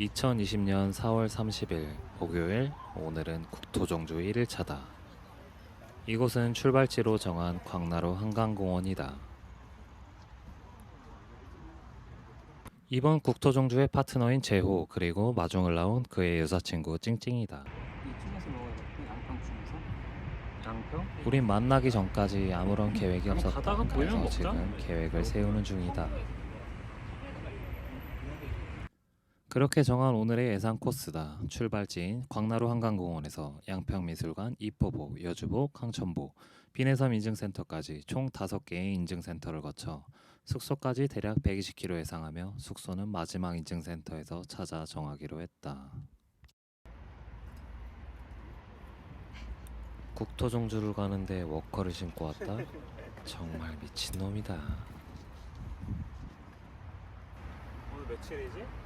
2020년 4월 30일 목요일 오늘은 국토종주 1일차다. 이곳은 출발지로 정한 광나루 한강공원이다. 이번 국토종주의 파트너인 재호 그리고 마중을 나온 그의 여자친구 찡찡이다. 이 중에서 먹어야 돼. 양평 중에서. 양평? 우린 만나기 전까지 아무런 계획이 없었다. 가다가 보이면 그래서 먹자. 지금 계획을 세우는 중이다. 그렇게 정한 오늘의 예상 코스다. 출발지인 광나루 한강공원에서 양평미술관, 이포보, 여주보, 강천보, 비내섬 인증센터까지 총 5개의 인증센터를 거쳐 숙소까지 대략 120km 예상하며 숙소는 마지막 인증센터에서 찾아 정하기로 했다. 국토종주를 가는데 워커를 신고 왔다? 정말 미친놈이다. 오늘 며칠이지?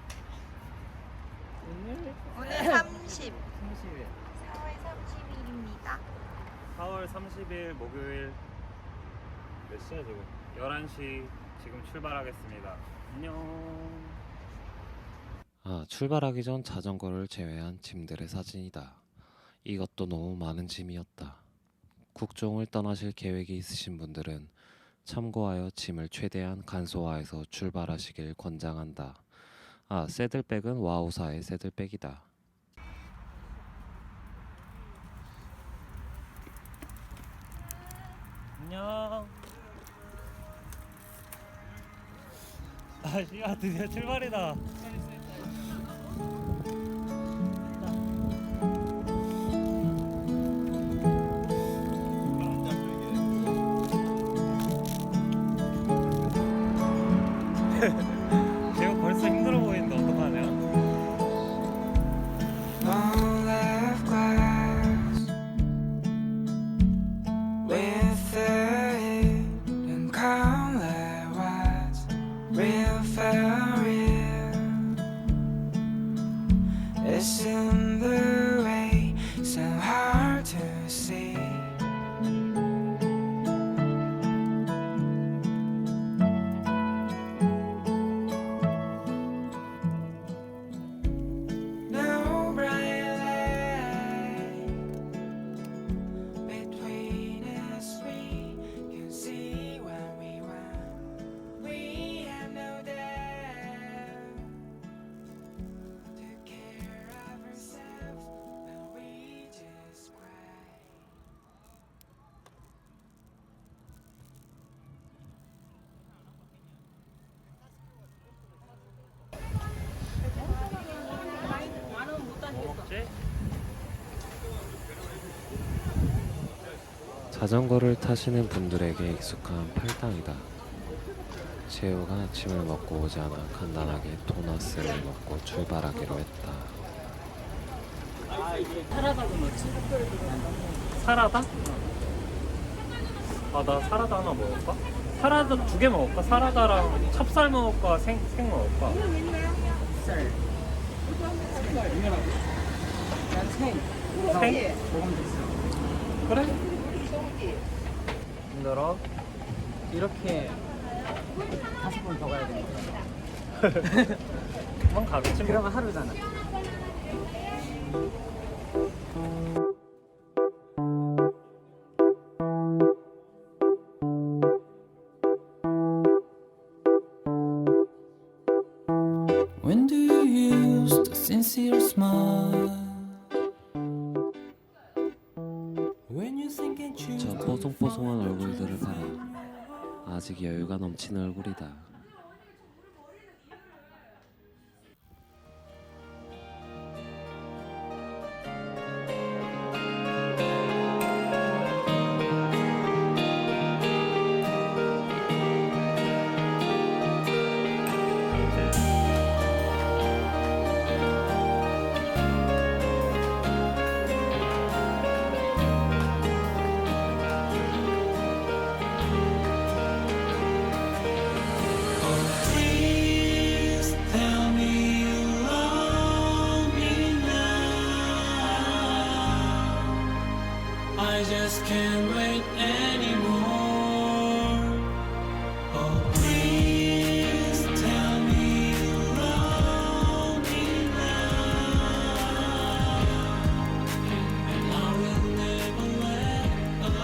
오늘 오늘 30, 30일. 4월 30일입니다. 4월 30일 목요일 몇 시야 지금? 11시 지금 출발하겠습니다. 안녕. 아, 출발하기 전 자전거를 제외한 짐들의 사진이다. 이것도 너무 많은 짐이었다. 국종을 떠나실 계획이 있으신 분들은 참고하여 짐을 최대한 간소화해서 출발하시길 권장한다. 아, 새들백은 와우사의 새들백이다. 안녕. 아, 씨야 드디어 출발이다. far 자전거를 타시는 분들에게 익숙한 팔당이다. 재호가 아침을 먹고 오지 않아 간단하게 도나스를 먹고 출발하기로 했다. 사라다도 넣지. 사라다? 아, 나 사라다 하나 먹을까? 사라다 두 개 먹을까? 사라다랑 찹쌀 먹을까? 생, 생 먹을까? 쌀. 난 생. 생? 먹으면 됐어. 그래? 힘들어. 이렇게 다섯 번 더 가야 되는 거야. 한번 가겠지 뭐. 그러면 하루잖아. When do you use the sincere smile? 뽀송뽀송한 얼굴들을 봐라. 아직 여유가 넘치는 얼굴이다. can't wait anymore. Oh, please tell me you love me now. And I will never let a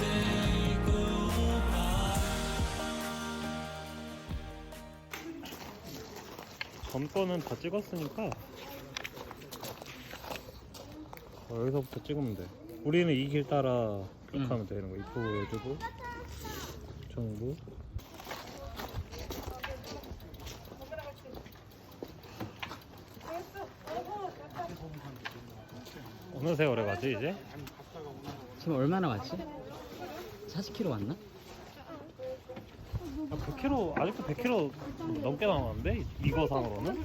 day go by. 전거는 다 찍었으니까 어, 여기서부터 찍으면 돼. 우리는 이 길 따라 쭉 응. 가면 되는 거. 이포 여주고 정부. 어느 세월에 가지 이제? 지금 얼마나 왔지? 40km 왔나? 아, 100km 아직도 100km 넘게 남았는데 이거 상으로는?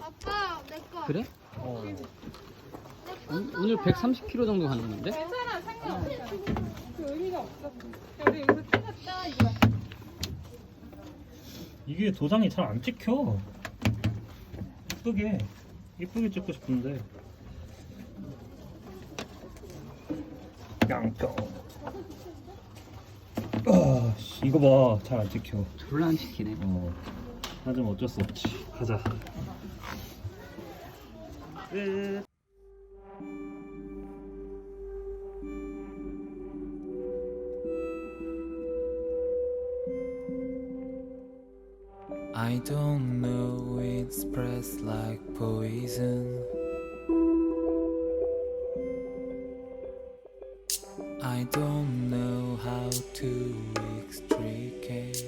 아빠 내 거. 그래? 어. 오- 오늘 130km 정도 갔는데? 괜찮아 상관없어. 그 의미가 없어. 우리 여기서 찍었다 이거. 이게 도장이 잘 안 찍혀. 이쁘게 이쁘게 찍고 싶은데. 양평. 아, 씨, 이거 봐, 잘 안 찍혀. 졸라 안 시키네. 어. 하지만 어쩔 수 없지. 가자. 끝. Don't know it's pressed like poison. I don't know how to extricate.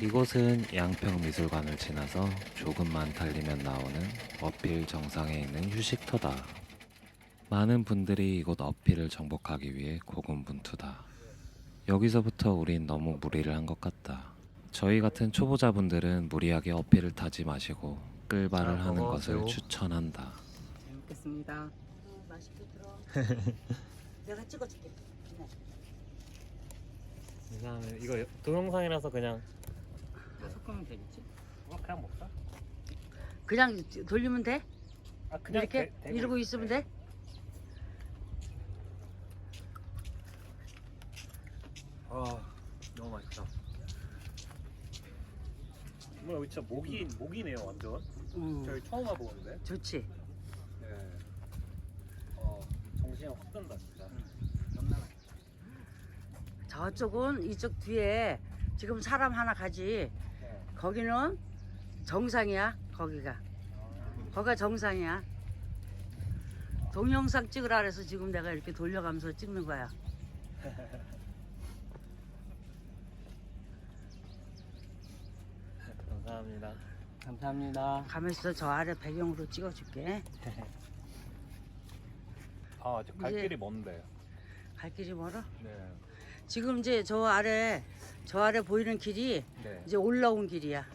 이곳은 양평미술관을 지나서 조금만 달리면 나오는 어필 정상에 있는 휴식터다. 많은 분들이 이곳 어필을 정복하기 위해 고군분투다. 여기서부터 우린 너무 무리를 한 것 같다. 저희 같은 초보자분들은 무리하게 어필을 타지 마시고 끌발을 자, 하는 먹어보세요. 것을 추천한다. 잘 먹겠습니다. 맛있게 들어. 내가 찍어줄게. 그다음에 이거 동영상이라서 그냥 다 섞으면 되겠지? 이거 그냥 먹자. 그냥 돌리면 돼? 아 그냥 이렇게 대- 대고 이러고. 있으면 돼? 아 너무 맛있다. 정말 여기 진짜 목이 목이네요 완전. 응. 저희 처음 와보는데. 좋지. 네. 어 정신이 확 든다 진짜. 저쪽은 이쪽 뒤에 지금 사람 하나 가지. 네. 거기는 정상이야. 거기가. 거기가 정상이야. 동영상 찍으라 그래서 지금 내가 이렇게 돌려가면서 찍는 거야. 감사합니다. 감사합니다. 가면서 저 아래 배경으로 찍어줄게. 아 아직 갈 이제- 길이 먼데. 갈 길이 멀어? 네. 지금 이제 저 아래 저 아래 보이는 길이 네. 이제 올라온 길이야.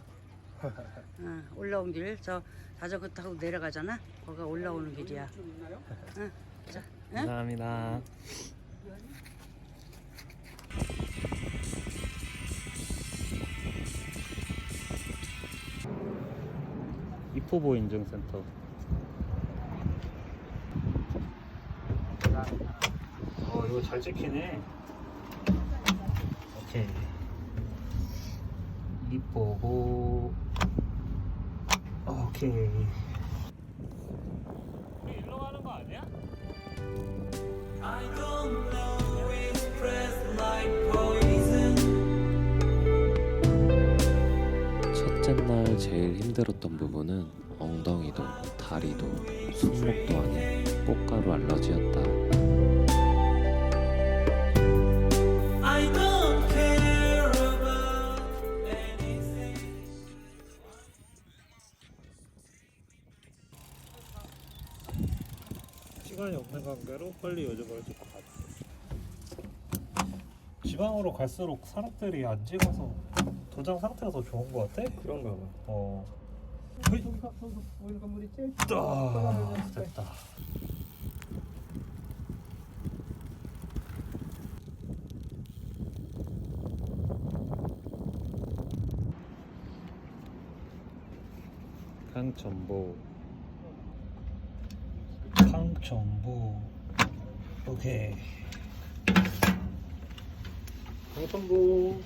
응, 올라온 길. 저 자전거 타고 내려가잖아. 거기가 올라오는 길이야. 응. 자, 응? 감사합니다. 이포보 인증센터. 어 이거 잘 찍히네. 오케이. 이포보. 오케이. 제일 힘들었던 부분은 엉덩이도 다리도 손목도 아닌 꽃가루 알러지였다. I don't care about anything. 시간이 없는 관계로 빨리 여쭤볼 수 가지. 지방으로 갈수록 사람들이 안 찍어서 도장 상태가 더 좋은 것 같아? 그런가 봐. 어. 저기가 보이는 건물이 제일 아, 됐다. 강천보 강천보 오케이 강천보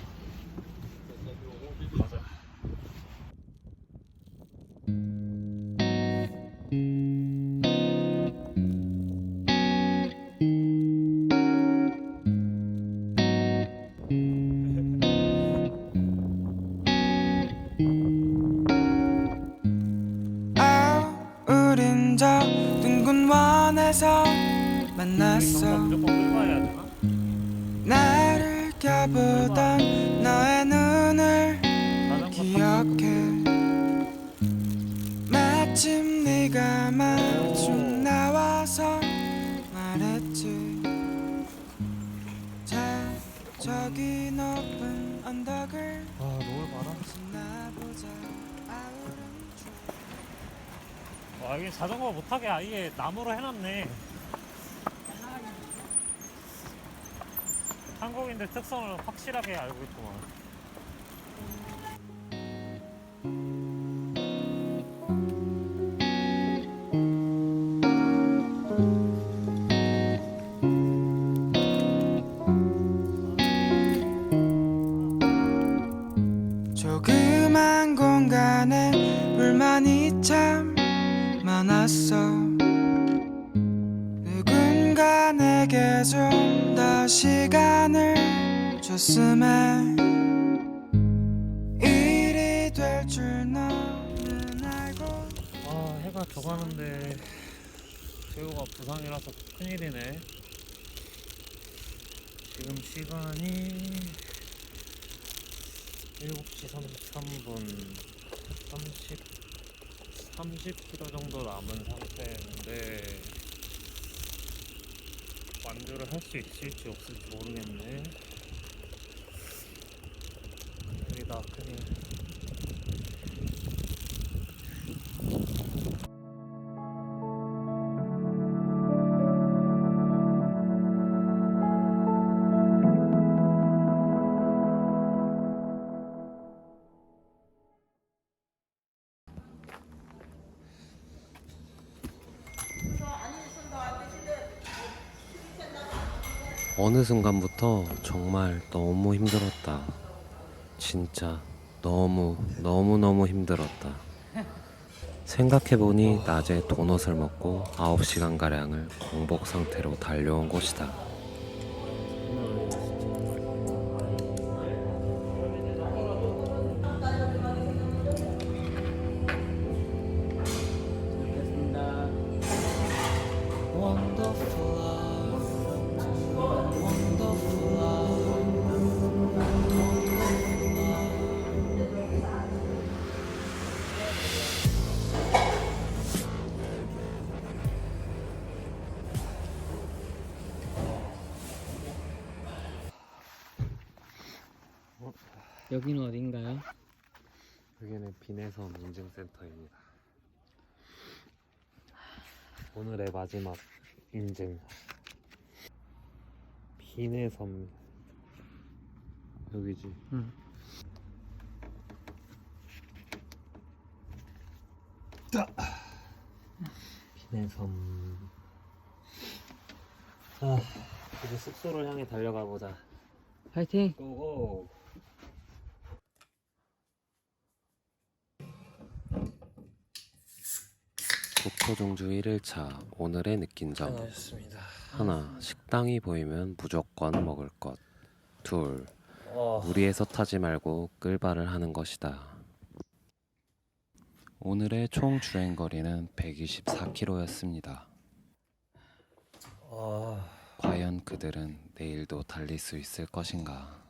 만났어? 나를 껴보던 너의 눈을 기억해. 마침 네가 마중 나와서 말했지. 자 저기 높은 언덕을 아 노을 봐라 줄. 와 여기 자전거 못 타게 아예 나무로 해놨네 한국인들 특성을 확실하게 알고 있구만. 조그만 공간에 불만이 참 많았어. 누군가 내게 좀 더 시간 을 줬음에 일이 될줄 너는 알고. 아 해가 져가는데 재호가 부상이라서 큰일이네. 지금 시간이 7시 33분. 30 30km 정도 남은 상태인데 완주를 할 수 있을지 없을지 모르겠네 어느 순간부터 정말 너무 힘들었다. 진짜 너무 너무 너무 힘들었다. 생각해보니 낮에 도넛을 먹고 9시간 가량을 공복 상태로 달려온 곳이다. 여기는 어딘가요? 여기는 비내섬 인증센터입니다. 오늘의 마지막 인증. 비내섬 여기지. 응. 비내섬. 아, 이제 숙소를 향해 달려가 보자. 파이팅! 고고. 국토종주 1일차 오늘의 느낀 점. 고생하셨습니다. 하나 식당이 보이면 무조건 먹을 것. 둘 어. 무리해서 타지 말고 끌바를 하는 것이다. 오늘의 총 주행 거리는 124km였습니다. 아, 과연 그들은 내일도 달릴 수 있을 것인가